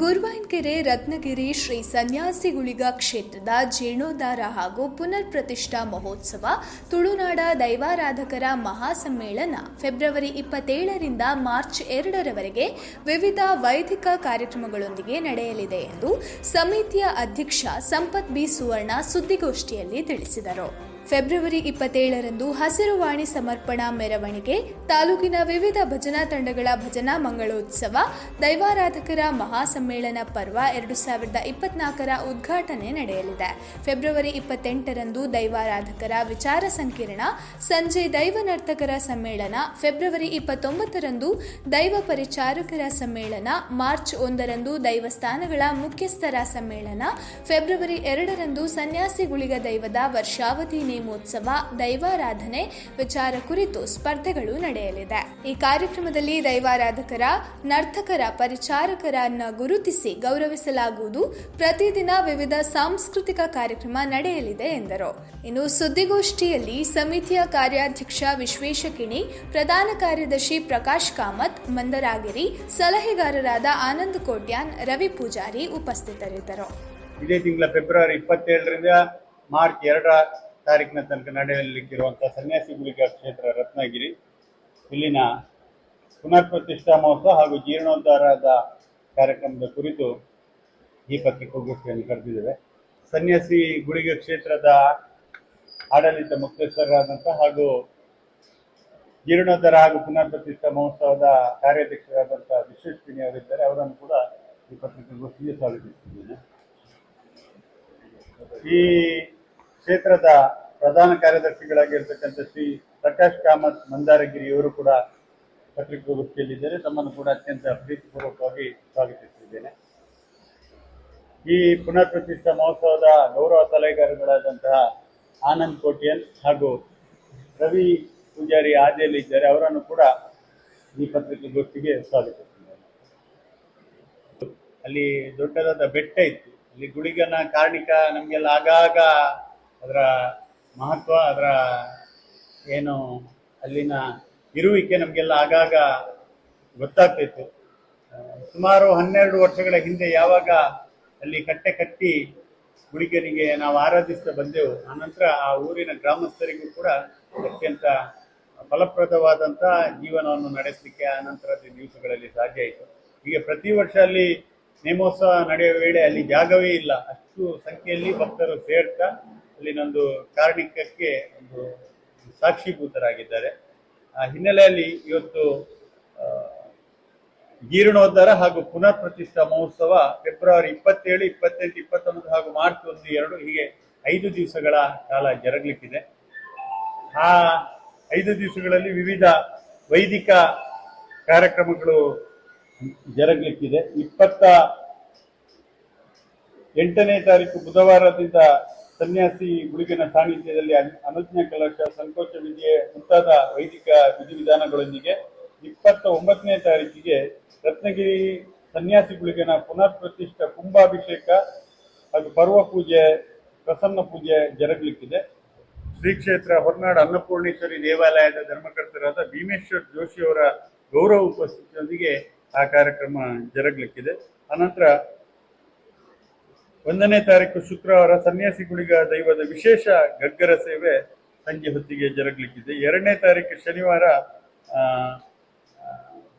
ಗುರುವಾನ್ಕೆರೆ, ರತ್ನಗಿರಿ, ಶ್ರೀ ಸನ್ಯಾಸಿಗುಳಿಗ ಕ್ಷೇತ್ರದ ಜೀರ್ಣೋದ್ಧಾರ ಹಾಗೂ ಪುನರ್ ಪ್ರತಿಷ್ಠಾ ಮಹೋತ್ಸವ, ತುಳುನಾಡ ದೈವಾರಾಧಕರ ಮಹಾಸಮ್ಮೇಳನ ಫೆಬ್ರವರಿ ಇಪ್ಪತ್ತೇಳರಿಂದ ಮಾರ್ಚ್ ಎರಡರವರೆಗೆ ವಿವಿಧ ವೈದಿಕ ಕಾರ್ಯಕ್ರಮಗಳೊಂದಿಗೆ ನಡೆಯಲಿದೆ ಎಂದು ಸಮಿತಿಯ ಅಧ್ಯಕ್ಷ ಸಂಪತ್ ಬಿ ಸುವರ್ಣ ಸುದ್ದಿಗೋಷ್ಠಿಯಲ್ಲಿ ತಿಳಿಸಿದರು. ಫೆಬ್ರವರಿ ಇಪ್ಪತ್ತೇಳರಂದು ಹಸಿರುವಾಣಿ ಸಮರ್ಪಣಾ ಮೆರವಣಿಗೆ, ತಾಲೂಕಿನ ವಿವಿಧ ಭಜನಾ ತಂಡಗಳ ಭಜನಾ ಮಂಗಳೋತ್ಸವ, ದೈವಾರಾಧಕರ ಮಹಾಸಮ್ಮೇಳನ ಪರ್ವ ಎರಡು ಸಾವಿರದ ಇಪ್ಪತ್ನಾಲ್ಕರ ಉದ್ಘಾಟನೆ ನಡೆಯಲಿದೆ. ಫೆಬ್ರವರಿ ಇಪ್ಪತ್ತೆಂಟರಂದು ದೈವಾರಾಧಕರ ವಿಚಾರ ಸಂಕಿರಣ, ಸಂಜೆ ದೈವ ನರ್ತಕರ ಸಮ್ಮೇಳನ, ಫೆಬ್ರವರಿ ಇಪ್ಪತ್ತೊಂಬತ್ತರಂದು ದೈವ ಪರಿಚಾರಕರ ಸಮ್ಮೇಳನ, ಮಾರ್ಚ್ ಒಂದರಂದು ದೈವಸ್ಥಾನಗಳ ಮುಖ್ಯಸ್ಥರ ಸಮ್ಮೇಳನ, ಫೆಬ್ರವರಿ ಎರಡರಂದು ಸನ್ಯಾಸಿಗುಳಿಗ ದೈವದ ವರ್ಷಾವಧಿ ನೇಮೋತ್ಸವ ದೈವಾರಾಧನೆ ವಿಚಾರ ಕುರಿತು ಸ್ಪರ್ಧೆಗಳು ನಡೆಯಲಿದೆ. ಈ ಕಾರ್ಯಕ್ರಮದಲ್ಲಿ ದೈವಾರಾಧಕರ, ನರ್ತಕರ, ಪರಿಚಾರಕರನ್ನ ಗುರುತಿಸಿ ಗೌರವಿಸಲಾಗುವುದು. ಪ್ರತಿದಿನ ವಿವಿಧ ಸಾಂಸ್ಕೃತಿಕ ಕಾರ್ಯಕ್ರಮ ನಡೆಯಲಿದೆ ಎಂದರು. ಇನ್ನು ಸುದ್ದಿಗೋಷ್ಠಿಯಲ್ಲಿ ಸಮಿತಿಯ ಕಾರ್ಯಾಧ್ಯಕ್ಷ ವಿಶ್ವೇಶಕಿಣಿ, ಪ್ರಧಾನ ಕಾರ್ಯದರ್ಶಿ ಪ್ರಕಾಶ್ ಕಾಮತ್, ಮಂದರಾಗಿರಿ, ಸಲಹೆಗಾರರಾದ ಆನಂದ್ ಕೋಟ್ಯಾನ್, ರವಿ ಪೂಜಾರಿ ಉಪಸ್ಥಿತರಿದ್ದರು. ಇದೇ ತಿಂಗಳ ಫೆಬ್ರವರಿ ಇಪ್ಪತ್ತೇಳರಿಂದ ಮಾರ್ಚ್ ಎರಡರ ತಾರೀಕಿನ ತನಕ ನಡೆಯಲಿಕ್ಕಿರುವಂತಹ ಸನ್ಯಾಸಿಗುಳಿಗ ಕ್ಷೇತ್ರ ರತ್ನಗಿರಿ. ಇಲ್ಲಿನ ಪುನರ್ ಪ್ರತಿಷ್ಠಾ ಮಹೋತ್ಸವ ಹಾಗೂ ಜೀರ್ಣೋದ್ಧಾರದ ಕಾರ್ಯಕ್ರಮದ ಕುರಿತು ಈ ಪತ್ರಿಕೋಗೋಷ್ಠಿಯನ್ನು ಕರೆದಿದ್ದೇವೆ. ಸನ್ಯಾಸಿ ಗುಳಿಗ ಕ್ಷೇತ್ರದ ಆಡಳಿತ ಮುಖ್ಯಸ್ಥರಾದಂತಹ ಹಾಗೂ ಜೀರ್ಣೋದ್ಧಾರ ಹಾಗೂ ಪುನರ್ ಪ್ರತಿಷ್ಠಾ ಮಹೋತ್ಸವದ ಕಾರ್ಯಾಧ್ಯಕ್ಷರಾದಂಥ ವಿಶ್ವೇಶ್ವಿನಿ ಅವರಿದ್ದಾರೆ. ಅವರನ್ನು ಕೂಡ ಈ ಪತ್ರಿಕಾಗೋಷ್ಠಿಗೆ ಸ್ವಾಗತಿಸಿದ್ದೇನೆ ಈ ಕ್ಷೇತ್ರದ ಪ್ರಧಾನ ಕಾರ್ಯದರ್ಶಿಗಳಾಗಿರ್ತಕ್ಕಂಥ ಶ್ರೀ ಪ್ರಕಾಶ್ ಕಾಮತ್ ಮಂದಾರಗಿರಿ ಇವರು ಕೂಡ ಪತ್ರಿಕಾಗೋಷ್ಠಿಯಲ್ಲಿದ್ದಾರೆ ತಮ್ಮನ್ನು ಕೂಡ ಅತ್ಯಂತ ಪ್ರೀತಿಪೂರ್ವಕವಾಗಿ ಸ್ವಾಗತಿಸಿದ್ದೇನೆ ಈ ಪುನರ್ ಪ್ರತಿಷ್ಠಾ ಮಹೋತ್ಸವದ ಗೌರವ ಸಲಹೆಗಾರರಾದಂತಹ ಆನಂದ್ ಕೋಟಿಯನ್ ಹಾಗೂ ರವಿ ಪೂಜಾರಿ ಆದಿಯಲ್ಲಿ ಇದ್ದಾರೆ. ಅವರನ್ನು ಕೂಡ ಈ ಪತ್ರಿಕಾಗೋಷ್ಠಿಗೆ ಸ್ವಾಗತಿಸಿದ್ದೇನೆ ಅಲ್ಲಿ ದೊಡ್ಡದಾದ ಬೆಟ್ಟ ಇತ್ತು. ಅಲ್ಲಿ ಗುಳಿಗನ ಕಾರ್ಣಿಕ ನಮಗೆಲ್ಲ ಆಗಾಗ ಅದರ ಮಹತ್ವ, ಅದರ ಏನು ಅಲ್ಲಿನ ಇರುವಿಕೆ ನಮಗೆಲ್ಲ ಆಗಾಗ ಗೊತ್ತಾಗ್ತಿತ್ತು. ಸುಮಾರು ಹನ್ನೆರಡು ವರ್ಷಗಳ ಹಿಂದೆ ಯಾವಾಗ ಅಲ್ಲಿ ಕಟ್ಟೆ ಕಟ್ಟಿ ಗುಳಿಗನಿಗೆ ನಾವು ಆರಾಧಿಸ್ತಾ ಬಂದೆವು, ಆನಂತರ ಆ ಊರಿನ ಗ್ರಾಮಸ್ಥರಿಗೂ ಕೂಡ ಅತ್ಯಂತ ಫಲಪ್ರದವಾದಂಥ ಜೀವನವನ್ನು ನಡೆಸಲಿಕ್ಕೆ ಆ ನಂತರದ ದಿವಸಗಳಲ್ಲಿ ಸಾಧ್ಯ ಆಯಿತು. ಹೀಗೆ ಪ್ರತಿ ವರ್ಷ ಅಲ್ಲಿ ನೇಮೋತ್ಸವ ನಡೆಯುವ ವೇಳೆ ಅಲ್ಲಿ ಜಾಗವೇ ಇಲ್ಲ. ಅಷ್ಟು ಸಂಖ್ಯೆಯಲ್ಲಿ ಭಕ್ತರು ಸೇರ್ತಾ ಅಲ್ಲಿನೊಂದು ಕಾರಣಿಕಕ್ಕೆ ಒಂದು ಸಾಕ್ಷೀಭೂತರಾಗಿದ್ದಾರೆ. ಆ ಹಿನ್ನೆಲೆಯಲ್ಲಿ ಇವತ್ತು ಜೀರ್ಣೋದ್ಧಾರ ಹಾಗೂ ಪುನರ್ ಪ್ರತಿಷ್ಠಾ ಮಹೋತ್ಸವ ಫೆಬ್ರವರಿ ಇಪ್ಪತ್ತೇಳು, ಇಪ್ಪತ್ತೆಂಟು, ಇಪ್ಪತ್ತೊಂಬತ್ತು ಹಾಗೂ ಮಾರ್ಚ್ ಒಂದು, ಎರಡು ಹೀಗೆ ಐದು ದಿವಸಗಳ ಕಾಲ ಜರುಗಲಿಕ್ಕಿದೆ. ಆ ಐದು ದಿವಸಗಳಲ್ಲಿ ವಿವಿಧ ವೈದಿಕ ಕಾರ್ಯಕ್ರಮಗಳು ಜರುಗಲಿಕ್ಕಿದೆ. ಇಪ್ಪತ್ತ ಎಂಟನೇ ತಾರೀಕು ಬುಧವಾರದಿಂದ ಸನ್ಯಾಸಿ ಗುಳಿಗನ ಸಾನ್ನಿಧ್ಯದಲ್ಲಿ ಅನುಜ್ಞ ಕಲಶ ಸಂಕೋಚ ವಿದ್ಯೆ ಮುಂತಾದ ವೈದಿಕ ವಿಧಿವಿಧಾನಗಳೊಂದಿಗೆ ಇಪ್ಪತ್ತ ಒಂಬತ್ತನೇ ತಾರೀಕಿಗೆ ರತ್ನಗಿರಿ ಸನ್ಯಾಸಿ ಗುಳಿಗನ ಪುನರ್ ಪ್ರತಿಷ್ಠ ಕುಂಭಾಭಿಷೇಕ ಹಾಗೂ ಪರ್ವ ಪೂಜೆ, ಪ್ರಸನ್ನ ಪೂಜೆ ಜರುಗಲಿಕ್ಕಿದೆ. ಶ್ರೀ ಕ್ಷೇತ್ರ ಹೊರನಾಡು ಅನ್ನಪೂರ್ಣೇಶ್ವರಿ ದೇವಾಲಯದ ಧರ್ಮಕರ್ತರಾದ ಭೀಮೇಶ್ವರ್ ಜೋಶಿಯವರ ಗೌರವ ಉಪಸ್ಥಿತಿಯೊಂದಿಗೆ ಆ ಕಾರ್ಯಕ್ರಮ ಜರುಗಲಿಕ್ಕಿದೆ. ಅನಂತರ ಒಂದನೇ ತಾರೀಕು ಶುಕ್ರವಾರ ಸನ್ಯಾಸಿಗುಳಿಗ ದೈವದ ವಿಶೇಷ ಗಗ್ಗರ ಸೇವೆ ಸಂಜೆ ಹೊತ್ತಿಗೆ ಜರುಗಲಿಕ್ಕಿದೆ. ಎರಡನೇ ತಾರೀಕು ಶನಿವಾರ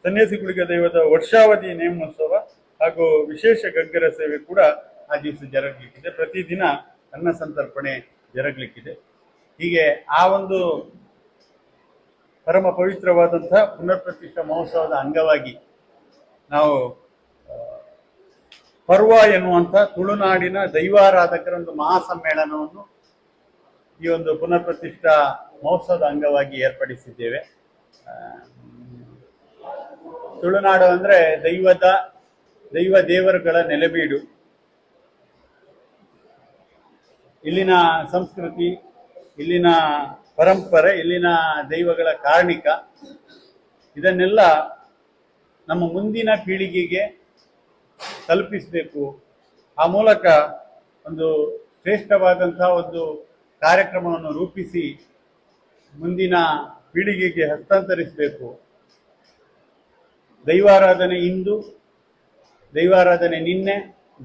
ಸನ್ಯಾಸಿಗಳಿಗ ದೈವದ ವರ್ಷಾವಧಿ ನೇಮೋತ್ಸವ ಹಾಗೂ ವಿಶೇಷ ಗಗ್ಗರ ಸೇವೆ ಕೂಡ ಆ ದಿವಸ ಜರುಗಲಿಕ್ಕಿದೆ. ಪ್ರತಿದಿನ ಅನ್ನ ಸಂತರ್ಪಣೆ ಜರುಗಲಿಕ್ಕಿದೆ. ಹೀಗೆ ಆ ಒಂದು ಪರಮ ಪವಿತ್ರವಾದಂತಹ ಪುನರ್ ಪ್ರತಿಷ್ಠಾ ಮಹೋತ್ಸವದ ಅಂಗವಾಗಿ ನಾವು ಪರ್ವ ಎನ್ನುವಂಥ ತುಳುನಾಡಿನ ದೈವಾರಾಧಕರ ಒಂದು ಮಹಾಸಮ್ಮೇಳನವನ್ನು ಈ ಒಂದು ಪುನರ್ ಪ್ರತಿಷ್ಠಾ ಮಹೋತ್ಸವದ ಅಂಗವಾಗಿ ಏರ್ಪಡಿಸಿದ್ದೇವೆ. ತುಳುನಾಡು ಅಂದ್ರೆ ದೈವದ, ದೈವ ದೇವರುಗಳ ನೆಲೆಬೀಡು. ಇಲ್ಲಿನ ಸಂಸ್ಕೃತಿ, ಇಲ್ಲಿನ ಪರಂಪರೆ, ಇಲ್ಲಿನ ದೈವಗಳ ಕಾರಣಿಕ, ಇದನ್ನೆಲ್ಲ ನಮ್ಮ ಮುಂದಿನ ಪೀಳಿಗೆಗೆ ತಲುಪಿಸಬೇಕು. ಆ ಮೂಲಕ ಒಂದು ಶ್ರೇಷ್ಠವಾದಂತಹ ಒಂದು ಕಾರ್ಯಕ್ರಮವನ್ನು ರೂಪಿಸಿ ಮುಂದಿನ ಪೀಳಿಗೆಗೆ ಹಸ್ತಾಂತರಿಸಬೇಕು. ದೈವಾರಾಧನೆ ಇಂದು, ದೈವಾರಾಧನೆ ನಿನ್ನೆ,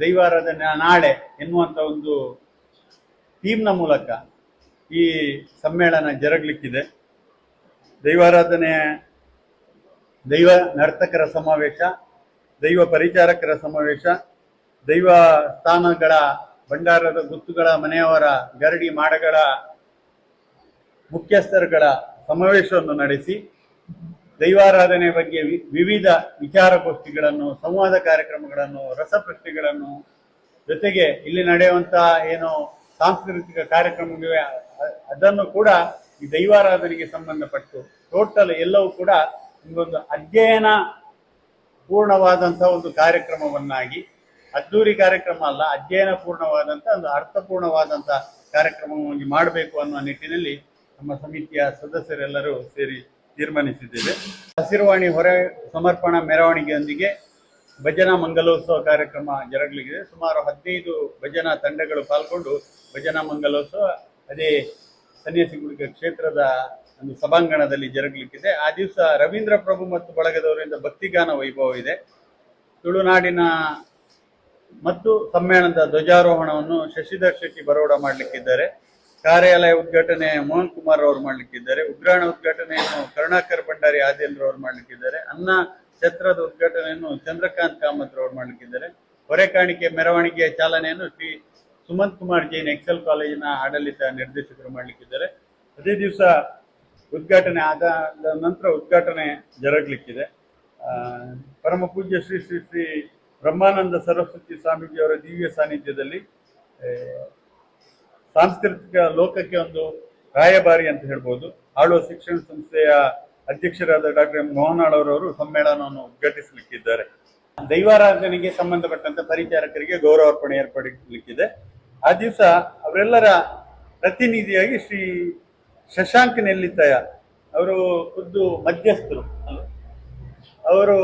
ದೈವಾರಾಧನೆ ನಾಳೆ ಎನ್ನುವಂಥ ಒಂದು ಥೀಮ್ನ ಮೂಲಕ ಈ ಸಮ್ಮೇಳನ ಜರುಗಲಿಕ್ಕಿದೆ. ದೈವಾರಾಧನೆ ದೈವ ನರ್ತಕರ ಸಮಾವೇಶ ದೈವ ಪರಿಚಾರಕರ ಸಮಾವೇಶ, ದೈವ ಸ್ಥಾನಗಳ ಭಂಡಾರದ ಗುತ್ತುಗಳ, ಮನೆಯವರ ಗರಡಿ ಮಾಡಗಳ ಮುಖ್ಯಸ್ಥರುಗಳ ಸಮಾವೇಶವನ್ನು ನಡೆಸಿ, ದೈವಾರಾಧನೆ ಬಗ್ಗೆ ವಿವಿಧ ವಿಚಾರಗೋಷ್ಠಿಗಳನ್ನು, ಸಂವಾದ ಕಾರ್ಯಕ್ರಮಗಳನ್ನು, ರಸಪ್ರಶ್ನೆಗಳನ್ನು ಜೊತೆಗೆ ಇಲ್ಲಿ ನಡೆಯುವಂತಹ ಏನು ಸಾಂಸ್ಕೃತಿಕ ಕಾರ್ಯಕ್ರಮಗಳಿವೆ ಅದನ್ನು ಕೂಡ ಈ ದೈವಾರಾಧನೆಗೆ ಸಂಬಂಧಪಟ್ಟು ಟೋಟಲ್ ಎಲ್ಲವೂ ಕೂಡ ಒಂದು ಅಧ್ಯಯನ ಪೂರ್ಣವಾದಂತಹ ಒಂದು ಕಾರ್ಯಕ್ರಮವನ್ನಾಗಿ ಅದ್ದೂರಿ ಕಾರ್ಯಕ್ರಮ ಅಲ್ಲ, ಅಧ್ಯಯನ ಪೂರ್ಣವಾದಂಥ, ಒಂದು ಅರ್ಥಪೂರ್ಣವಾದಂಥ ಕಾರ್ಯಕ್ರಮವಾಗಿ ಮಾಡಬೇಕು ಅನ್ನುವ ನಿಟ್ಟಿನಲ್ಲಿ ನಮ್ಮ ಸಮಿತಿಯ ಸದಸ್ಯರೆಲ್ಲರೂ ಸೇರಿ ತೀರ್ಮಾನಿಸಿದ್ದೇವೆ. ಹಸಿರುವಾಣಿ ಹೊರೆ ಸಮರ್ಪಣಾ ಮೆರವಣಿಗೆಯೊಂದಿಗೆ ಭಜನಾ ಮಂಗಲೋತ್ಸವ ಕಾರ್ಯಕ್ರಮ ಜರುಗಲಿದೆ. ಸುಮಾರು ಹದಿನೈದು ಭಜನಾ ತಂಡಗಳು ಪಾಲ್ಗೊಂಡು ಭಜನಾ ಮಂಗಲೋತ್ಸವ, ಅದೇ ಸನ್ಯಾಸಿಗುಳಿಗ ಕ್ಷೇತ್ರದ ಒಂದು ಸಭಾಂಗಣದಲ್ಲಿ ಜರುಗಲಿಕ್ಕಿದೆ. ಆ ದಿವಸ ರವೀಂದ್ರ ಪ್ರಭು ಮತ್ತು ಬಳಗದವರಿಂದ ಭಕ್ತಿಗಾನ ವೈಭವ ಇದೆ. ತುಳುನಾಡಿನ ಮತ್ತು ಸಮ್ಮೇಳನದ ಧ್ವಜಾರೋಹಣವನ್ನು ಶಶಿಧರ್ ಶೆಟ್ಟಿ ಬರೋಡ ಮಾಡಲಿಕ್ಕಿದ್ದಾರೆ. ಕಾರ್ಯಾಲಯ ಉದ್ಘಾಟನೆ ಮೋಹನ್ ಕುಮಾರ್ ಅವರು ಮಾಡಲಿಕ್ಕಿದ್ದಾರೆ. ಉಗ್ರಾಣ ಉದ್ಘಾಟನೆಯನ್ನು ಕರುಣಾಕರ್ ಭಂಡಾರಿ ಆದೇಂದ್ರ ಅವರು ಮಾಡಲಿಕ್ಕಿದ್ದಾರೆ. ಅನ್ನ ಛತ್ರದ ಉದ್ಘಾಟನೆಯನ್ನು ಚಂದ್ರಕಾಂತ್ ಕಾಮತ್ ಅವರು ಮಾಡಲಿಕ್ಕಿದ್ದಾರೆ. ಹೊರೆ ಕಾಣಿಕೆ ಮೆರವಣಿಗೆಯ ಚಾಲನೆಯನ್ನು ಶ್ರೀ ಸುಮಂತ್ ಕುಮಾರ್ ಜೈನ್ ಎಕ್ಸೆಲ್ ಕಾಲೇಜಿನ ಆಡಳಿತ ನಿರ್ದೇಶಕರು ಮಾಡಲಿಕ್ಕಿದ್ದಾರೆ. ಅದೇ ದಿವಸ ಉದ್ಘಾಟನೆ ಆದ ನಂತರ ಉದ್ಘಾಟನೆ ಜರುಗಲಿಕ್ಕಿದೆ. ಪರಮ ಪೂಜ್ಯ ಶ್ರೀ ಶ್ರೀ ಶ್ರೀ ಬ್ರಹ್ಮಾನಂದ ಸರಸ್ವತಿ ಸ್ವಾಮೀಜಿಯವರ ದಿವ್ಯ ಸಾನ್ನಿಧ್ಯದಲ್ಲಿ ಸಾಂಸ್ಕೃತಿಕ ಲೋಕಕ್ಕೆ ಒಂದು ರಾಯಭಾರಿ ಅಂತ ಹೇಳ್ಬೋದು. ಆಳುವ ಶಿಕ್ಷಣ ಸಂಸ್ಥೆಯ ಅಧ್ಯಕ್ಷರಾದ ಡಾಕ್ಟರ್ ಎಂ ಮೋಹನಾಳವರವರು ಸಮ್ಮೇಳನವನ್ನು ಉದ್ಘಾಟಿಸಲಿಕ್ಕಿದ್ದಾರೆ. ದೈವಾರಾಧನೆಗೆ ಸಂಬಂಧಪಟ್ಟಂತ ಪರಿಚಾರಕರಿಗೆ ಗೌರವಾರ್ಪಣೆ ಏರ್ಪಡಿಸಲಿಕ್ಕಿದೆ ಆ ದಿವಸ ಅವರೆಲ್ಲರ ಪ್ರತಿನಿಧಿಯಾಗಿ ಶ್ರೀ ಶಶಾಂಕ್ ನೆಲ್ಲಿತಯ ಅವರು ಖುದ್ದು ಮಧ್ಯಸ್ಥರು. ಅವರು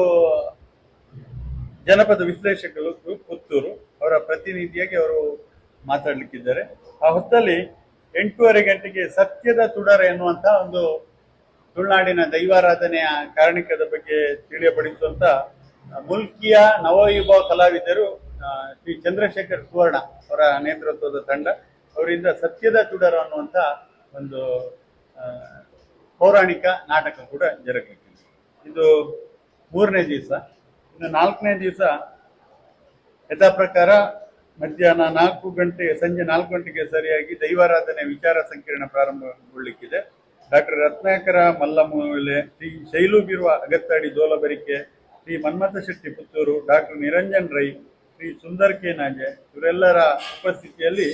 ಜನಪದ ವಿಶ್ಲೇಷಕರು, ಪುತ್ತೂರು, ಅವರ ಪ್ರತಿನಿಧಿಯಾಗಿ ಅವರು ಮಾತಾಡಲಿಕ್ಕಿದ್ದಾರೆ. ಆ ಹೊತ್ತಲ್ಲಿ ಎಂಟೂವರೆ ಗಂಟೆಗೆ ಸತ್ಯದ ತುಡರ ಎನ್ನುವಂಥ ಒಂದು ತುಳುನಾಡಿನ ದೈವಾರಾಧನೆಯ ಕಾರಣಿಕದ ಬಗ್ಗೆ ತಿಳಿಯಪಡಿಸುವಂತ ಮುಲ್ಕಿಯ ನವವೈಭವ ಕಲಾವಿದರು ಶ್ರೀ ಚಂದ್ರಶೇಖರ್ ಸುವರ್ಣ ಅವರ ನೇತೃತ್ವದ ತಂಡ. ಅವರಿಂದ ಸತ್ಯದ ತುಡರ ಅನ್ನುವಂತ ಒಂದು ಪೌರಾಣಿಕ ನಾಟಕ ಕೂಡ ಜರುಗಲಿಕ್ಕಿದೆ ಇದು ಮೂರನೇ ದಿವಸ. ಇನ್ನು ನಾಲ್ಕನೇ ದಿವಸ ಯಥಾ ಪ್ರಕಾರ ಮಧ್ಯಾಹ್ನ ನಾಲ್ಕು ಗಂಟೆ, ಸಂಜೆ ನಾಲ್ಕು ಗಂಟೆಗೆ ಸರಿಯಾಗಿ ದೈವಾರಾಧನೆ ವಿಚಾರ ಸಂಕಿರಣ ಪ್ರಾರಂಭಗೊಳ್ಳಿಕ್ಕಿದೆ. ಡಾಕ್ಟರ್ ರತ್ನಾಕರ ಮಲ್ಲಮೂಲೆ, ಶ್ರೀ ಶೈಲು ಬಿರುವ ಅಗತ್ತಾಡಿ ದೋಲಬರಿಕೆ ಶ್ರೀ ಮನ್ಮಥ ಶೆಟ್ಟಿ ಪುತ್ತೂರು, ಡಾಕ್ಟರ್ ನಿರಂಜನ್ ರೈ, ಶ್ರೀ ಸುಂದರ್ ಕೆ ನಾಜೆ ಇವರೆಲ್ಲರ ಉಪಸ್ಥಿತಿಯಲ್ಲಿ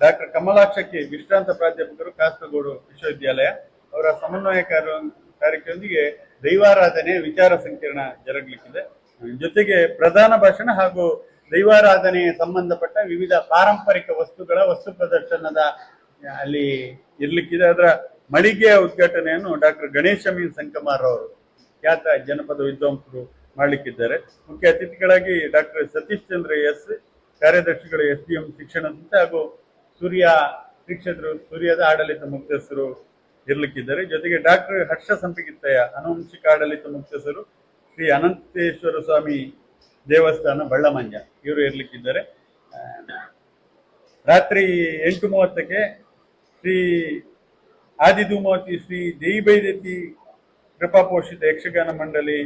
ಡಾಕ್ಟರ್ ಕಮಲಾಕ್ಷ ಕೆ ವಿಶ್ರಾಂತ ಪ್ರಾಧ್ಯಾಪಕರು ಕಾಸರಗೋಡು ವಿಶ್ವವಿದ್ಯಾಲಯ ಅವರ ಸಮನ್ವಯ ಕಾರ್ಯಕ್ರಮದೊಂದಿಗೆ ದೈವಾರಾಧನೆ, ವಿಚಾರ ಸಂಕಿರಣ ಜರುಗಲಿಕ್ಕಿದೆ. ಜೊತೆಗೆ ಪ್ರಧಾನ ಭಾಷಣ ಹಾಗೂ ದೈವಾರಾಧನೆಗೆ ಸಂಬಂಧಪಟ್ಟ ವಿವಿಧ ಪಾರಂಪರಿಕ ವಸ್ತುಗಳ ವಸ್ತು ಪ್ರದರ್ಶನದ ಅಲ್ಲಿ ಇರ್ಲಿಕ್ಕಿದೆ. ಅದರ ಮಳಿಗೆಯ ಉದ್ಘಾಟನೆಯನ್ನು ಡಾಕ್ಟರ್ ಗಣೇಶ ಮೀನ್ ಸಂಕಮಾರ್ ಅವರು ಖ್ಯಾತ ಜನಪದ ವಿದ್ವಾಂಸರು ಮಾಡಲಿಕ್ಕಿದ್ದಾರೆ. ಮುಖ್ಯ ಅತಿಥಿಗಳಾಗಿ ಡಾಕ್ಟರ್ ಸತೀಶ್ ಚಂದ್ರ ಎಸ್, ಕಾರ್ಯದರ್ಶಿಗಳು ಎಸ್ ಡಿ ಎಂ ಶಿಕ್ಷಣ ಸಂಸ್ಥೆ ಹಾಗೂ ಸೂರ್ಯ ಶಿಕ್ಷಕರು ಸೂರ್ಯದ ಆಡಳಿತ ಮುಖ್ಯಸ್ಥರು ಇರ್ಲಿಕ್ಕಿದ್ದಾರೆ. ಜೊತೆಗೆ ಡಾಕ್ಟರ್ ಹರ್ಷ ಸಂಪಿಗಿತ್ತಯ್ಯ ಅನುವಂಶಿಕ ಆಡಳಿತ ಮುಖ್ಯಸ್ಥರು ಶ್ರೀ ಅನಂತೇಶ್ವರ ಸ್ವಾಮಿ ದೇವಸ್ಥಾನ ಬಳ್ಳಮಂಜ ಇವರು ಇರ್ಲಿಕ್ಕಿದ್ದಾರೆ. ರಾತ್ರಿ ಎಂಟು ಮೂವತ್ತಕ್ಕೆ ಶ್ರೀ ಆದಿಧೂಮಾವತಿ ಶ್ರೀ ದೇವಿಬೈದತಿ ಕೃಪಾಪೋಷಿತ ಯಕ್ಷಗಾನ ಮಂಡಳಿ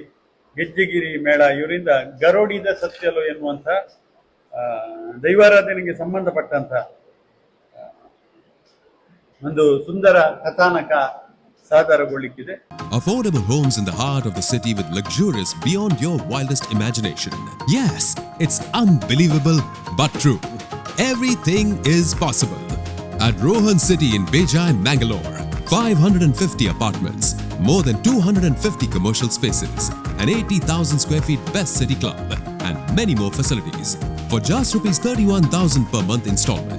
ಗೆಜ್ಜೆಗಿರಿ ಮೇಳ ಇವರಿಂದ ಗರೋಡಿದ ಸತ್ಯಲು ಎನ್ನುವಂಥ ದೈವಾರಾಧನೆಗೆ ಸಂಬಂಧಪಟ್ಟಂತ ಆ, ಒಂದು ಸುಂದರ ಕಥಾನಕ ಸಾದರಗೊಳ್ಳಿಕ್ಕಿದೆ Affordable homes in the heart of the city with luxurious beyond your wildest imagination. Yes, it's unbelievable but true. Everything is possible. At Rohan City in Bejai, Mangalore, 550 apartments, more than 250 commercial spaces, an 80,000 square feet best city club, and many more facilities. For just rupees 31,000 per month installment,